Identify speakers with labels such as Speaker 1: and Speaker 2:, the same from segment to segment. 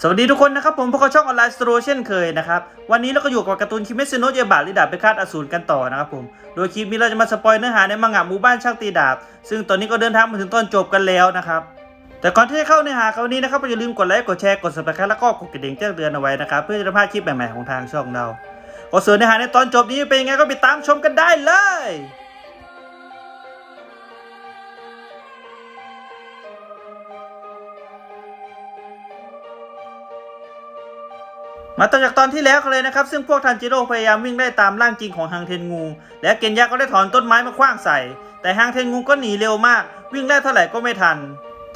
Speaker 1: สวัสดีทุกคนนะครับผมพวกเขาช่องออนไลน์สโตรเช่นเคยนะครับ วันนี้เราก็อยู่กับการ์ตูนคิเมซิโนะเยบะหรือดาบไปคาดอสูรกันต่อนะครับผม โดยคลิปนี้เราจะมาสปอยเนื้อหาในมังงะหมู่บ้านช่างตีดาบ ซึ่งตอนนี้ก็เดินทางมาถึงตอนจบกันแล้วนะครับ แต่ก่อนที่จะเข้าเนื้อหาคราวนี้นะครับอย่าลืมกดไลค์กดแชร์กด subscribe แล้วก็กดกระดิ่งแจ้งเตือนเอาไว้นะครับเพื่อจะได้พลาดคลิปใหม่ๆของทางช่องเราก็ส่วนเนื้อหาในตอนจบนี้เป็นยังไงก็ไปตามชมกันได้เลย มาต่อจากตอนที่แล้วเลยนะครับ ซึ่งพวกทันจิโร่พยายามวิ่งไล่ตามร่างจริงของฮังเทนงู และเกนยะก็ได้ถอนต้นไม้มาคว้างใส่ แต่ฮังเทนงูก็หนีเร็วมาก วิ่งไล่เท่าไหร่ก็ไม่ทัน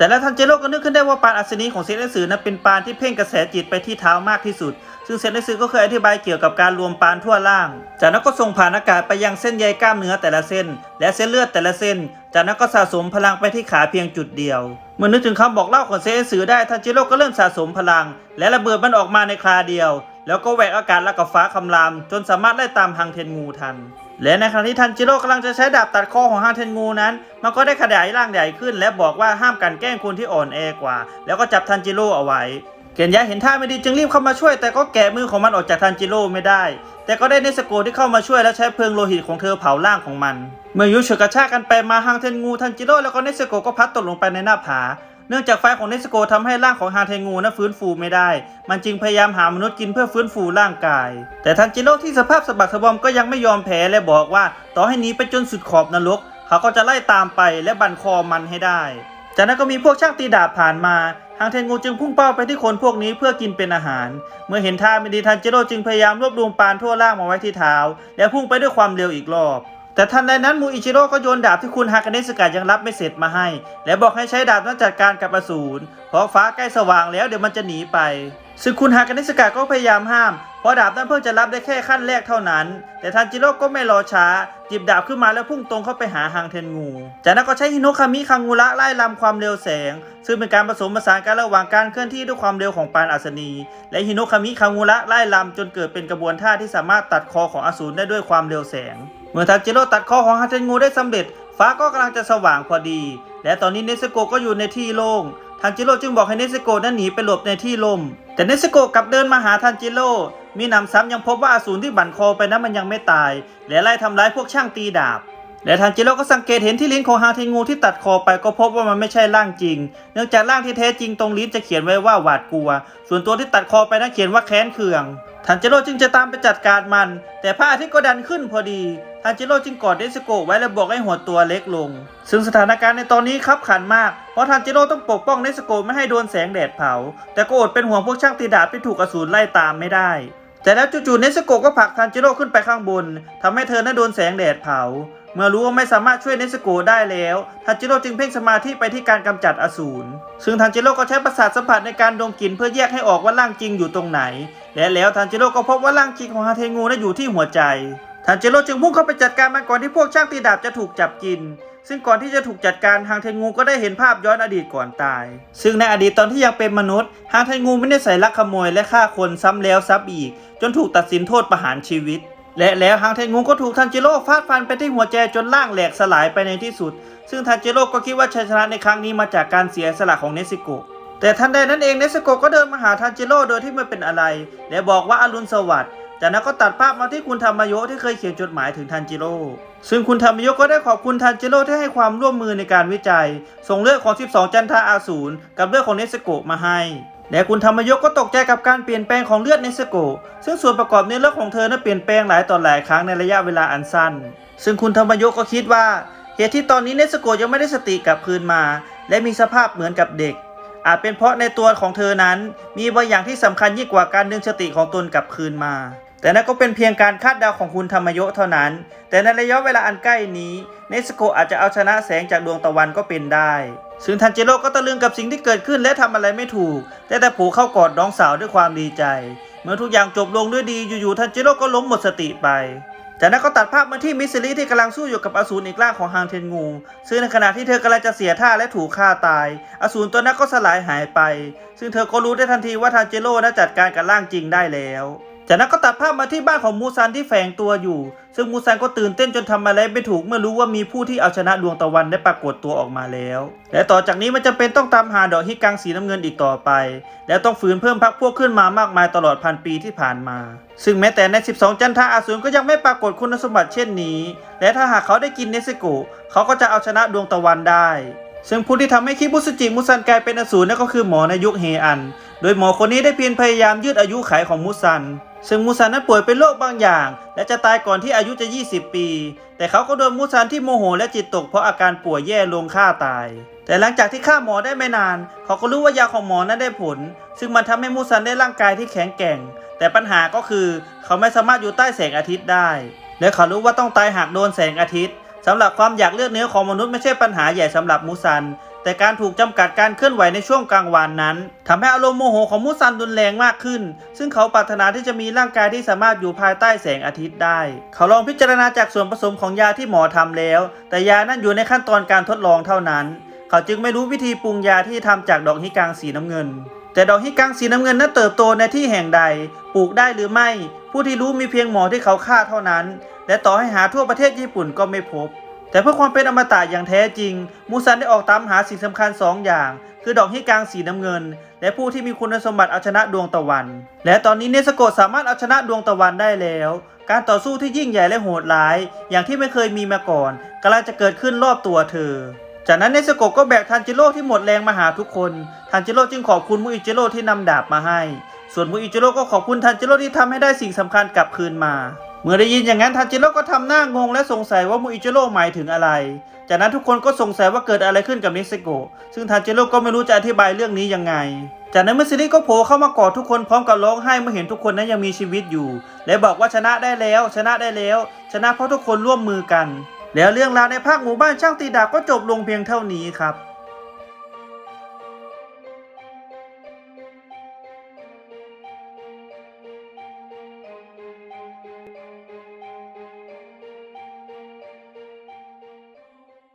Speaker 1: แต่แล้วทันจิโร่ก็นึกขึ้นได้ว่าปานอัศนีของเซนเอสือนั้นเป็นปานที่เพ่งกระแสจิตไปที่เท้ามากที่สุด ซึ่งเซนเอสือก็เคยอธิบายเกี่ยวกับการรวมปานทั่วล่าง จากนั้นก็ส่งผ่านอากาศไปยังเส้นใยกล้ามเนื้อแต่ละเส้น และเส้นเลือดแต่ละเส้น จากนั้นก็สะสมพลังไปที่ขาเพียงจุดเดียว เมื่อนึกถึงคำบอกเล่าของเซนเอสือได้ทันจิโร่ก็เริ่มสะสมพลัง และระเบิดมันออกมาในคราเดียว แล้วก็แหวกอากาศแล้วกับฟ้าคำราม จนสามารถไล่ตามฮังเทนงูทัน และในขณะที่ทันจิโร่กำลังจะใช้ดาบตัดคอของฮังเทนงูนั้น มันก็ได้ขยายร่างใหญ่ขึ้น และบอกว่าห้ามกันแกล้งคนที่อ่อนแอกว่า แล้วก็จับทันจิโร่เอาไว้เกนยะเห็นท่าไม่ดีจึงรีบเข้ามาช่วย แต่ก็แกะมือของมันออกจากทันจิโร่ไม่ได้ แต่ก็ได้เนสโกที่เข้ามาช่วยและใช้เพลิงโลหิตของเธอเผาร่างของมัน เมื่อยุฉุดกระชากกันไปมาฮังเทนงูทันจิโร่แล้วก็เนสโกก็พัดตกลงไปในหน้าผา เนื่องจากไฟของเนสโกทำให้ร่างของฮาเทงูนั้นฟื้นฟูไม่ได้ มันจึงพยายามหามนุษย์กินเพื่อฟื้นฟูร่างกาย แต่ทันจิโร่ที่สภาพสะบักสะบอมก็ยังไม่ยอมแพ้และบอกว่า ต่อให้หนีไปจนสุดขอบนรก เขาก็จะไล่ตามไปและบันคอมันให้ได้ จากนั้นก็มีพวกช่างตีดาบผ่านมาฮางเทงูจึงพุ่งเป้าไปที่คนพวกนี้เพื่อกินเป็นอาหาร เมื่อเห็นท่าไม่ดีทันจิโร่จึงพยายามรวบรวมปานทั่วร่างมาไว้ที่เท้า และพุ่งไปด้วยความเร็วอีกรอบ แต่ทันใดนั้นมูอิชิโร่ก็โยนดาบที่คุณฮากาเนสกะยังรับไม่เสร็จมาให้ และบอกให้ใช้ดาบนั้นจัดการกับอสูรเพราะฟ้าใกล้สว่างแล้วเดี๋ยวมันจะหนีไป ซึ่งคุณฮากาเนสกะก็พยายามห้าม เพราะดาบนั้นเพิ่งจะรับได้แค่ขั้นแรกเท่านั้น แต่ทันจิโร่ก็ไม่รอช้าจิบดาบขึ้นมาแล้วพุ่งตรงเข้าไปหาฮังเทนงู จากนั้นก็ใช้ฮิโนคามิคังงูระไล่ลำความเร็วแสง ซึ่งเป็นการผสมผสานกันระหว่างการเคลื่อนที่ด้วยความเร็วของปานอัศนี และฮิโนคามิคังงูระไล่ลำจนเกิดเป็นกระบวนท่าที่สามารถตัดคอของอสูรได้ด้วยความเร็วแสง เมื่อทันจิโร่ตัดคอของฮังเทนงูได้สำเร็จ ฟ้าก็กำลังจะสว่างพอดี และตอนนี้เนสโกะก็อยู่ในที่โล่งทันจิโร่จึงบอกให้เนสโกะนั้นหนีไปหลบในที่ลม แต่เนสโกะกลับเดินมาหาทันจิโร่มีหนำซ้ำยังพบว่าอสูรที่บั่นคอไปนั้นมันยังไม่ตาย และไล่ทำร้ายพวกช่างตีดาบ และทันจิโร่ก็สังเกตเห็นที่ลิ้นของฮาเทงูที่ตัดคอไปก็พบว่ามันไม่ใช่ร่างจริง เนื่องจากร่างที่แท้จริงตรงลิ้นจะเขียนไว้ว่าหวาดกลัว ส่วนตัวที่ตัดคอไปนั้นเขียนว่าแค้นเคืองทันจิโร่จึงจะตามไปจัดการมัน แต่พระอาทิตย์ก็ดันขึ้นพอดี ทันจิโร่จึงกอดเดสโกะไว้และบอกให้หัวตัวเล็กลง ซึ่งสถานการณ์ในตอนนี้คับขันมาก เพราะทันจิโร่ต้องปกป้องเนสโกะไม่ให้โดนแสงแดดเผา แต่ก็อดเป็นห่วงพวกช่างตีดาบที่ถูกอสูรไล่ตามไม่ได้ แต่แล้วจู่ๆเนสโกะก็ผลักทันจิโร่ขึ้นไปข้างบนทำให้เธอนั้นโดนแสงแดดเผา เมื่อรู้ว่าไม่สามารถช่วยเนสโกะได้แล้วทันจิโร่จึงเพ่งสมาธิไปที่การกำจัดอสูร ซึ่งทันจิโร่ก็ใช้ประสาทสัมผัสในการดมกลิ่นเพื่อแยกให้ออกว่าร่างจริงอยู่ตรงไหน และแล้วทันจิโร่ก็พบว่าร่างจริงของฮาเทงูนั้นอยู่ที่หัวใจ ทันจิโร่จึงพุ่งเข้าไปจัดการมันก่อนที่พวกช่างตีดาบจะถูกจับกิน ซึ่งก่อนที่จะถูกจัดการฮางเทงูก็ได้เห็นภาพย้อนอดีตก่อนตาย ซึ่งในอดีตตอนที่ยังเป็นมนุษย์ฮางเทงูไม่ได้ใส่ลักขโมยและฆ่าคนซ้ำแล้วซ้ำอีก จนถูกตัดสินโทษประหารชีวิต และแล้วฮางเทงูก็ถูกทันจิโร่ฟาดฟันไปที่หัวใจจนร่างแหลกสลายไปในที่สุด ซึ่งทันจิโร่ก็คิดว่าชัยชนะในครั้งนี้มาจากการเสียสละของเนซิโกะแต่ทันใดนั้นเองเนสโกะก็เดินมาหาทันจิโร่โดยที่ไม่เป็นอะไร และบอกว่าอรุณสวัสดิ์ จากนั้นก็ตัดภาพมาที่คุณธรรมโยที่เคยเขียนจดหมายถึงทันจิโร่ ซึ่งคุณธรรมโยก็ได้ขอบคุณทันจิโร่ที่ให้ความร่วมมือในการวิจัย ส่งเลือดของ 12 จันทาอาสูรกับเลือดของเนสโกะมาให้ และคุณธรรมโยก็ตกใจกับการเปลี่ยนแปลงของเลือดเนสโกะซึ่งส่วนประกอบในเลือดของเธอนั้นเปลี่ยนแปลงหลายต่อหลายครั้งในระยะเวลาอันสั้น ซึ่งคุณธรรมโยก็คิดว่าเหตุที่ตอนนี้เนสโกะยังไม่ได้สติกลับคืนมา และมีสภาพเหมือนกับเด็กอาจเป็นเพราะในตัวของเธอนั้น มีบางอย่างที่สำคัญยิ่งกว่าการดึงสติของตนกลับคืนมา แต่นั่นก็เป็นเพียงการคาดเดาของคุณธรรมโยเท่านั้น แต่ในระยะเวลาอันใกล้นี้ เนสโกอาจจะเอาชนะแสงจากดวงตะวันก็เป็นได้ ซึ่งทันเจโร่ก็ตะลึงกับสิ่งที่เกิดขึ้นและทำอะไรไม่ถูก แต่แต่ผูเข้ากอดน้องสาวด้วยความดีใจ เมื่อทุกอย่างจบลงด้วยดีอยู่ๆทันเจโร่ก็ล้มหมดสติไปจากนั้นก็ตัดภาพมาที่มิสซิลิที่กำลังสู้อยู่กับอสูรอีกร่างของฮางเทนงู ซึ่งในขณะที่เธอกำลังจะเสียท่าและถูกฆ่าตาย อสูรตัวนั้นก็สลายหายไป ซึ่งเธอก็รู้ได้ทันทีว่าทันเจโร่นั้จัดการกับร่างจริงได้แล้ว จากนั้นก็ตัดภาพมาที่บ้านของมูซันที่แฝงตัวอยู่ ซึ่งมูซันก็ตื่นเต้นจนทำอะไรไม่ถูกเมื่อรู้ว่ามีผู้ที่เอาชนะดวงตะวันได้ปรากฏตัวออกมาแล้ว และต่อจากนี้มันจะเป็นต้องตามหาดอกฮิกังสีน้ำเงินอีกต่อไป และต้องฝืนเพิ่มพักพวกขึ้นมามากมายตลอดพันปีที่ผ่านมา ซึ่งแม้แต่ใน 12 จันทาอาสูรก็ยังไม่ปรากฏคุณสมบัติเช่นนี้ และถ้าหากเขาได้กินเนสโกเขาก็จะเอาชนะดวงตะวันได้ซึ่งผู้ที่ทำให้คิบุสจิมุซันกลายเป็นอสูรนั่นก็คือหมอในยุคเฮอัน โดยหมอคนนี้ได้เพียรพยายามยืดอายุขัยของมุซัน ซึ่งมูซันนั้นป่วยเป็นโรคบางอย่าง และจะตายก่อนที่อายุจะ 20 ปี แต่เขาก็โดนมูซันที่โมโหและจิตตกเพราะอาการป่วยแย่ลงฆ่าตาย แต่หลังจากที่ฆ่าหมอได้ไม่นาน เขาก็รู้ว่ายาของหมอนั้นได้ผล ซึ่งมันทำให้มูซันได้ร่างกายที่แข็งแกร่ง แต่ปัญหาก็คือเขาไม่สามารถอยู่ใต้แสงอาทิตย์ได้ และเขารู้ว่าต้องตายหากโดนแสงอาทิตย์สำหรับความอยากเลือดเนื้อของมนุษย์ไม่ใช่ปัญหาใหญ่สำหรับมูซัน แต่การถูกจำกัดการเคลื่อนไหวในช่วงกลางวันนั้นทำให้อารมณ์โมโหของมูซันรุนแรงมากขึ้น ซึ่งเขาปรารถนาที่จะมีร่างกายที่สามารถอยู่ภายใต้แสงอาทิตย์ได้ เขาลองพิจารณาจากส่วนผสมของยาที่หมอทำแล้ว แต่ยานั้นอยู่ในขั้นตอนการทดลองเท่านั้น เขาจึงไม่รู้วิธีปรุงยาที่ทำจากดอกฮิกังสีน้ำเงิน แต่ดอกฮิกังสีน้ำเงินนั้นเติบโตในที่แห่งใด ปลูกได้หรือไม่ ผู้ที่รู้มีเพียงหมอที่เขาฆ่าเท่านั้น และต่อให้หาทั่วประเทศญี่ปุ่นก็ไม่พบ แต่เพื่อความเป็นอมตะอย่างแท้จริง มูซันได้ออกตามหาสิ่งสำคัญ2อย่าง คือดอกฮิกังสีน้ำเงิน และผู้ที่มีคุณสมบัติเอาชนะดวงตะวัน และตอนนี้เนสโกะสามารถเอาชนะดวงตะวันได้แล้ว การต่อสู้ที่ยิ่งใหญ่และโหดร้าย อย่างที่ไม่เคยมีมาก่อนกำลังจะเกิดขึ้นรอบตัวเธอ จากนั้นเนสโกะก็แบกทันจิโร่ที่หมดแรงมาหาทุกคนทันจิโร่จึงขอบคุณมุอิจิโร่ที่นำดาบมาให้ ส่วนมุอิจิโร่ก็ขอบคุณทันจิโร่ที่ทำให้ได้สิ่งสำคัญกลับคืนมา เมื่อได้ยินอย่างนั้นทันจิโร่ก็ทำหน้างงและสงสัยว่ามุอิจิโร่หมายถึงอะไร จากนั้นทุกคนก็สงสัยว่าเกิดอะไรขึ้นกับเนสโกะซึ่งทันจิโร่ก็ไม่รู้จะอธิบายเรื่องนี้ยังไง จากนั้นเมื่อซิริก็โผล่เข้ามากอดทุกคนพร้อมกับร้องไห้เมื่อเห็นทุกคนนั้นยังมีชีวิตอยู่ และบอกว่าชนะได้แล้ว ชนะได้แล้ว ชนะเพราะทุกคนร่วมมือกัน แล้วเรื่องราวในภาคหมู่บ้านช่างตีดาบก็จบลงเพียงเท่านี้ครับ